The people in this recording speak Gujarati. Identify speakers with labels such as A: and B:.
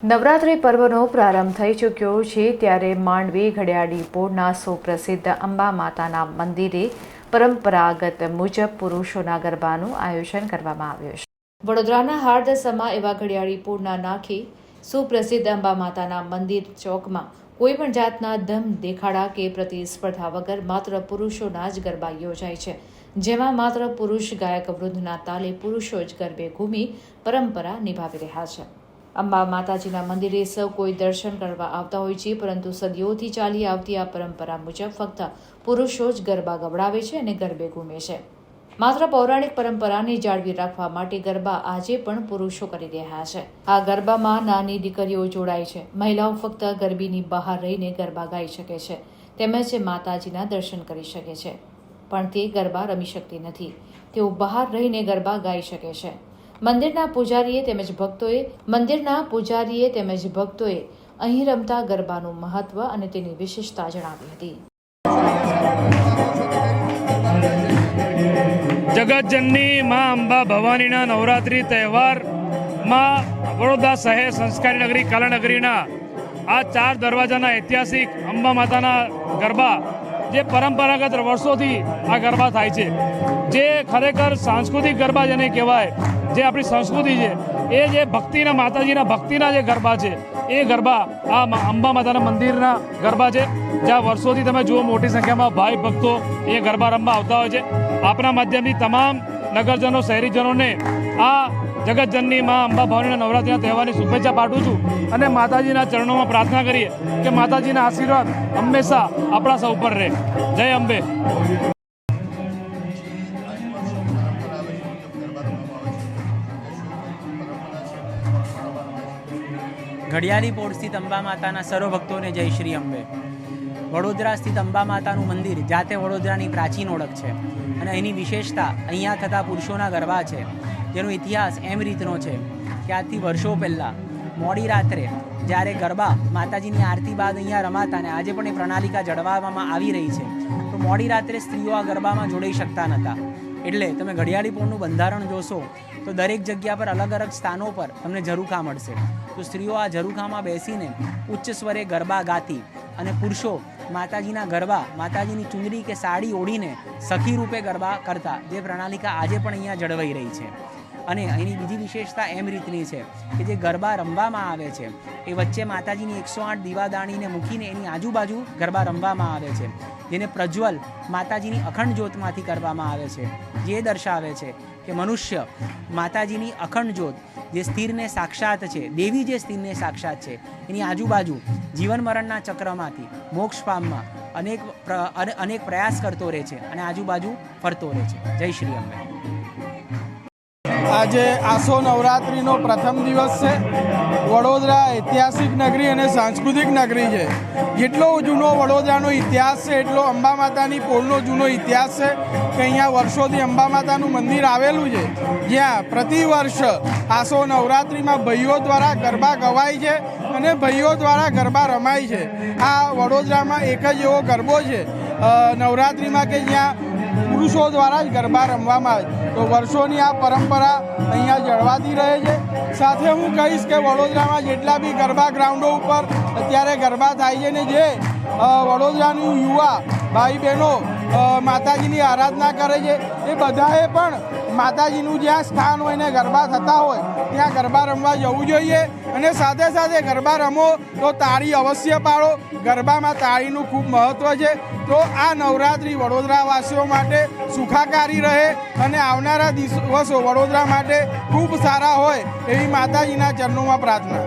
A: નવરાત્રિ પર્વનો પ્રારંભ થઈ ચૂક્યો છે ત્યારે માંડવી, ઘડિયાળી ડીપોના સુપ્રસિદ્ધ અંબા માતાના મંદિરે પરંપરાગત મુજબ પુરુષોના ગરબાનું આયોજન કરવામાં આવ્યું છે. વડોદરાના હાર્દસમાં એવા ઘડિયાળી પોળના નાખી સુપ્રસિદ્ધ અંબા માતાના મંદિર ચોકમાં કોઈ પણ જાતના દમ દેખાડા કે પ્રતિસ્પર્ધા વગર માત્ર પુરુષોના જ ગરબા યોજાય છે. જેમાં માત્ર પુરુષ ગાયક વૃદ્ધના તાલે પુરુષો જ ગરબે ઘૂમી પરંપરા નિભાવી રહ્યા છે. અંબા માતાજીના મંદિરે સૌ કોઈ દર્શન કરવા આવતા હોય છે, પરંતુ સદીઓથી ચાલી આવતી આ પરંપરા મુજબ ફક્ત પુરુષો જ ગરબા ગવડાવે છે અને ગરબે ઘૂમે છે. માત્ર પૌરાણિક પરંપરાને જાળવી રાખવા માટે ગરબા આજે પણ પુરુષો કરી રહ્યા છે. આ ગરબામાં નાની દીકરીઓ જોડાય છે. મહિલાઓ ફક્ત ગરબીની બહાર રહીને ગરબા ગાઈ શકે છે. તેમજ માતાજીના દર્શન કરી શકે છે. પણ તે ગરબા રમી શકતી નથી. તેઓ બહાર રહીને ગરબા ગાઈ શકે છે. મંદિરના પૂજારીએ તેમજ ભક્તોએ મંદિરના પૂજારીએ તેમજ ભક્તોએ અહીં રમતા ગરબાનું મહત્વ અને તેની વિશેષતા જણાવી હતી.
B: જગતજનની મા અંબા ભવાનીના નવરાત્રિ તહેવારમાં વડોદરા શહેર સંસ્કારી નગરી કલાનગરીના આ ચાર દરવાજાના ઐતિહાસિક અંબા માતાના ગરબા જે પરંપરાગત વર્ષોથી આ ગરબા થાય છે. જે ખરેખર સાંસ્કૃતિક ગરબા જેને કહેવાય, જે આપણી સંસ્કૃતિ છે, એ જે ભક્તિના માતાજીના ભક્તિના જે ગરબા છે, એ ગરબા આ અંબા માતાના મંદિરના ગરબા છે. જ્યાં વર્ષોથી તમે જુઓ મોટી સંખ્યામાં ભાઈ ભક્તો એ ગરબા રમવા આવતા હોય છે. આપણા માધ્યમથી તમામ નગરજનો, શહેરીજનોને આ જગતજનની માં અંબા ભવાનીના નવરાત્રિના તહેવારની શુભેચ્છા પાઠવું છું અને માતાજીના ચરણોમાં પ્રાર્થના કરીએ કે માતાજીના આશીર્વાદ હંમેશા આપણા સૌ પર રહે. જય અંબે.
C: ઘડિયાળી પોળ સ્થિત અંબા માતાના સર્વ ભક્તોને જય શ્રી અંબે. વડોદરા સ્થિત અંબા માતાનું મંદિર, જાતે વડોદરાની પ્રાચીન ઓળખ છે. અને એની વિશેષતા અહીંયા થતા પુરુષોના ગરબા છે, જેનો ઇતિહાસ એમ રીતનો છે કે આજથી વર્ષો પહેલાં મોડી રાત્રે જ્યારે ગરબા માતાજીની આરતી બાદ અહીંયા રમાતા અને આજે પણ એ પ્રણાલિકા જળવાવામાં આવી રહી છે, તો મોડી રાત્રે સ્ત્રીઓ આ ગરબામાં જોડાઈ શકતા નહોતા. એટલે તમે ઘડિયાળી પોળનું બંધારણ જોશો, તો દરેક જગ્યા પર અલગ અલગ સ્થાનો પર તમને ઝરૂખા મળશે. તો સ્ત્રીઓ આ ઝરૂખામાં બેસીને ઉચ્ચ સ્વરે ગરબા ગાતી અને પુરુષો માતાજીના ગરબા, માતાજીની ચુંદડી કે સાડી ઓઢીને સખી રૂપે ગરબા કરતા. જે પ્રણાલિકા આજે પણ અહીંયા જળવાઈ રહી છે. અને અહીંની બીજી વિશેષતા એમ રીતની છે કે જે ગરબા રમવામાં આવે છે, એ વચ્ચે માતાજીની એકસો આઠ દીવાદાણીને મૂકીને એની આજુબાજુ ગરબા રમવામાં આવે છે, જેને પ્રજ્વલ માતાજીની અખંડ જ્યોતમાંથી કરવામાં આવે છે. જે દર્શાવે છે કે મનુષ્ય માતાજીની અખંડ જ્યોત જે સ્થિરને સાક્ષાત છે, દેવી જે સ્થિરને સાક્ષાત છે, એની આજુબાજુ જીવન મરણના ચક્રમાંથી મોક્ષ પામવા અનેક અનેક પ્રયાસ કરતો રહે છે અને આજુબાજુ ફરતો રહે છે. જય શ્રી અંબે.
D: આજે આસો નવરાત્રિનો પ્રથમ દિવસ છે. વડોદરા ઐતિહાસિક નગરી અને સાંસ્કૃતિક નગરી છે. જેટલો જૂનો વડોદરાનો ઇતિહાસ છે, એટલો અંબા માતાની પોળનો જૂનો ઇતિહાસ છે કે અહીંયા વર્ષોથી અંબા માતાનું મંદિર આવેલું છે. જ્યાં પ્રતિ વર્ષ આસો નવરાત્રિમાં ભાઈઓ દ્વારા ગરબા ગવાય છે અને ભાઈઓ દ્વારા ગરબા રમાય છે. આ વડોદરામાં એક જ એવો ગરબો છે નવરાત્રિમાં કે જ્યાં પુરુષો દ્વારા જ ગરબા રમવામાં આવે તો વર્ષોની આ પરંપરા અહીંયા જળવાતી રહે છે. સાથે હું કહીશ કે વડોદરામાં જેટલા બી ગરબા ગ્રાઉન્ડો ઉપર અત્યારે ગરબા થાય છે ને જે વડોદરાનું યુવા ભાઈ બહેનો માતાજીની આરાધના કરે છે, એ બધાએ પણ માતાજીનું જ્યાં સ્થાન હોય ને ગરબા થતા હોય, ત્યાં ગરબા રમવા જવું જોઈએ અને સાથે સાથે ગરબા રમો તો તાળી અવશ્ય પાડો. ગરબામાં તાળીનું ખૂબ મહત્ત્વ છે. તો આ નવરાત્રિ વડોદરાવાસીઓ માટે સુખાકારી રહે અને આવનારા દિવસો વડોદરા માટે ખૂબ સારા હોય એવી માતાજીના ચરણોમાં પ્રાર્થના.